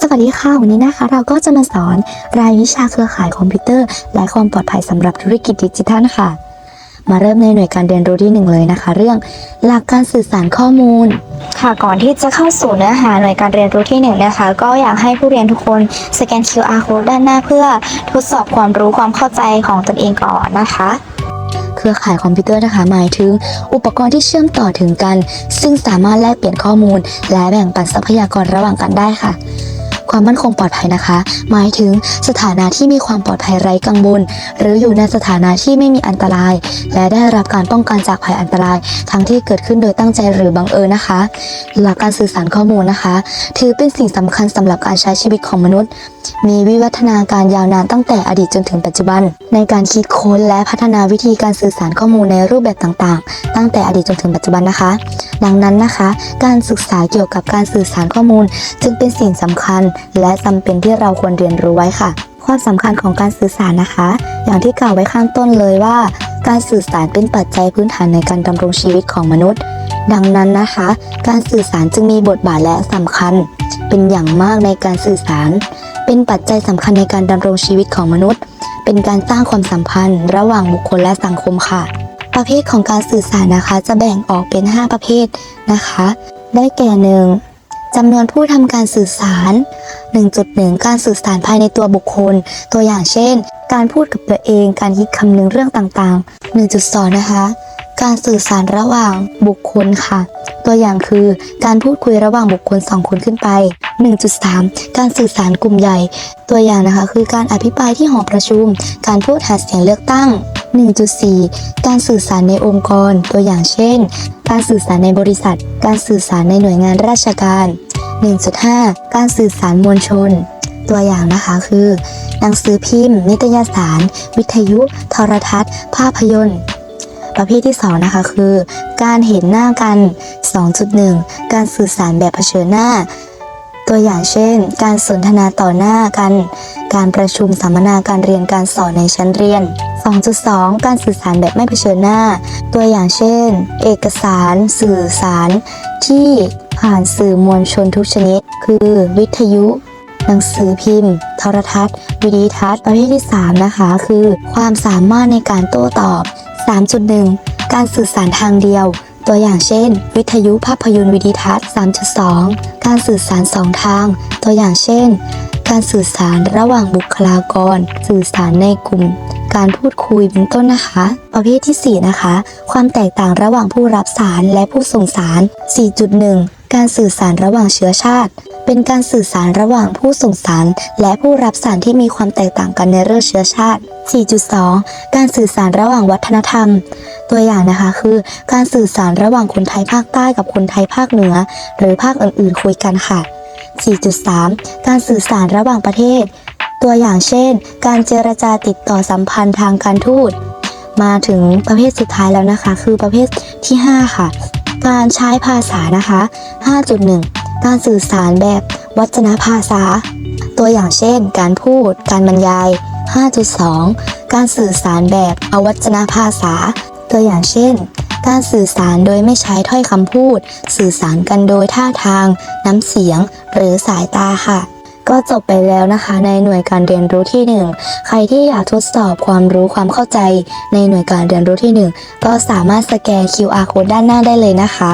สวัสดีค่ะวันนี้นะคะ เราก็จะมาสอนรายวิชาเครือข่ายคอมพิวเตอร์ และความปลอดภัยสำหรับธุรกิจดิจิทัลค่ะ มาเริ่มในหน่วยการเรียนรู้ที่หนึ่งเลยนะคะ เรื่องหลักการสื่อสารข้อมูล ค่ะก่อนที่จะเข้าสู่เนื้อหาหน่วยการเรียนรู้ที่หนึ่งนะคะ ก็อยากให้ผู้เรียนทุกคนสแกน QR code ด้านหน้าเพื่อทดสอบความรู้ความเข้าใจของตนเองก่อนนะคะ เครือข่ายคอมพิวเตอร์นะคะ หมายถึง อุปกรณ์ที่เชื่อมต่อถึงกัน ซึ่งสามารถแลกเปลี่ยนข้อมูล และแบ่งปันทรัพยากรระหว่างกันได้ค่ะ ความมั่นคงปลอดภัยนะคะ หมายถึงสถานะที่มีความปลอดภัยไร้กังวลหรืออยู่ในสถานะที่ไม่มีอันตราย และได้รับการป้องกันจากภัยอันตราย ทั้งที่เกิดขึ้นโดยตั้งใจหรือบังเอิญนะคะ หลักการสื่อสารข้อมูลนะคะ ถือเป็นสิ่งสำคัญสำหรับการใช้ชีวิตของมนุษย์ มีวิวัฒนาการยาวนานตั้งแต่อดีตจนถึงปัจจุบัน ในการคิดค้นและพัฒนาวิธีการสื่อสารข้อมูลในรูปแบบต่างๆ ตั้งแต่อดีตจนถึงปัจจุบันนะคะ ดังนั้นนะคะ การศึกษาเกี่ยวกับการสื่อสารข้อมูล จึงเป็นสิ่งสำคัญ และจำเป็นที่เราควรเรียนรู้ไว้ค่ะ ความสำคัญของการสื่อสารนะคะ อย่างที่กล่าวไว้ข้างต้นเลยว่า การสื่อสารเป็นปัจจัยพื้นฐานในการดำรงชีวิตของมนุษย์ ดังนั้นนะคะ การสื่อสารจึงมีบทบาทและสำคัญ เป็นอย่างมากในการสื่อสาร เป็นปัจจัยสำคัญในการดำรงชีวิตของมนุษย์ เป็นการสร้างความสัมพันธ์ ระหว่างบุคคลและสังคมค่ะ ประเภทของการสื่อสารนะคะ จะแบ่งออกเป็น 5 ประเภทนะคะ ได้แก่หนึ่งจำนวนผู้ทำการสื่อสาร 1.1 การสื่อสารภายในตัวบุคคล ตัวอย่างเช่น การพูดกับตัวเอง การคิดคำนึงเรื่องต่างๆ 1.2 นะคะ การสื่อสารระหว่างบุคคลค่ะ ตัวอย่างคือ การพูดคุยระหว่างบุคคล 2 คนขึ้นไป 1.3 การสื่อสารกลุ่มใหญ่ ตัวอย่างนะคะ คือการอภิปรายที่หอประชุม การพูดหาเสียงเลือกตั้ง 1.4 การสื่อสารในองค์กร ตัวอย่างเช่น การสื่อสารในบริษัท การสื่อสารในหน่วยงานราชการ 1.5 การสื่อสารมวลชน ตัวอย่างนะคะคือ หนังสือพิมพ์ นิตยสาร วิทยุ โทรทัศน์ ภาพยนตร์ ประเภทที่ 2 นะคะคือ การเห็นหน้ากัน 2.1 การสื่อสารแบบเผชิญหน้าตัวอย่างเช่น การสนทนาต่อหน้ากัน การประชุมสัมมนาการเรียนการสอนในชั้นเรียน 2.2 การสื่อสารแบบไม่เผชิญหน้า ตัวอย่างเช่น เอกสาร สื่อสาร ที่ผ่านสื่อมวลชนทุกชนิด คือ วิทยุ หนังสือพิมพ์ โทรทัศน์ วิดีทัศน์ประเภทที่ 3 นะคะ คือ ความสามารถในการโต้ตอบ 3.1 การสื่อสารทางเดียว ตัวอย่างเช่น วิทยุภาพยนตร์วิดีทัศน์ 3.2 การสื่อสารสองทาง ตัวอย่างเช่น การสื่อสารระหว่างบุคลากร สื่อสารในกลุ่ม การพูดคุยเป็นต้นนะคะ ประเภทที่ 4 นะคะ ความแตกต่างระหว่างผู้รับสารและผู้ส่งสาร 4.1 การสื่อสารระหว่างเชื้อชาติ เป็นการสื่อสารระหว่างผู้ส่งสาร และผู้รับสารที่มีความแตกต่างกันในเรื่องเชื้อชาติ 4.2 การสื่อสารระหว่างวัฒนธรรม ตัวอย่างนะคะคือ การสื่อสารระหว่างคนไทยภาคใต้กับคนไทยภาคเหนือ หรือภาคอื่นๆคุยกันค่ะ4.3 การสื่อสารระหว่างประเทศ ตัวอย่างเช่น การเจรจาติดต่อสัมพันธ์ทางการทูต มาถึงประเภทสุดท้ายแล้วนะคะ คือประเภทที่ 5 ค่ะ การใช้ภาษานะคะ 5.1 การสื่อสารแบบวัจนภาษา ตัวอย่างเช่น การพูด การบรรยาย 5.2 การสื่อสารแบบอวัจนภาษา ตัวอย่างเช่น การสื่อสารโดยไม่ใช้ถ้อยคำพูด สื่อสารกันโดยท่าทาง น้ำเสียง หรือสายตาค่ะ ก็จบไปแล้วนะคะในหน่วยการเรียนรู้ที่ 1 ใครที่อยากทดสอบความรู้ความเข้าใจในหน่วยการเรียนรู้ที่ 1 ก็สามารถสแกน QR code ด้านหน้าได้เลยนะคะ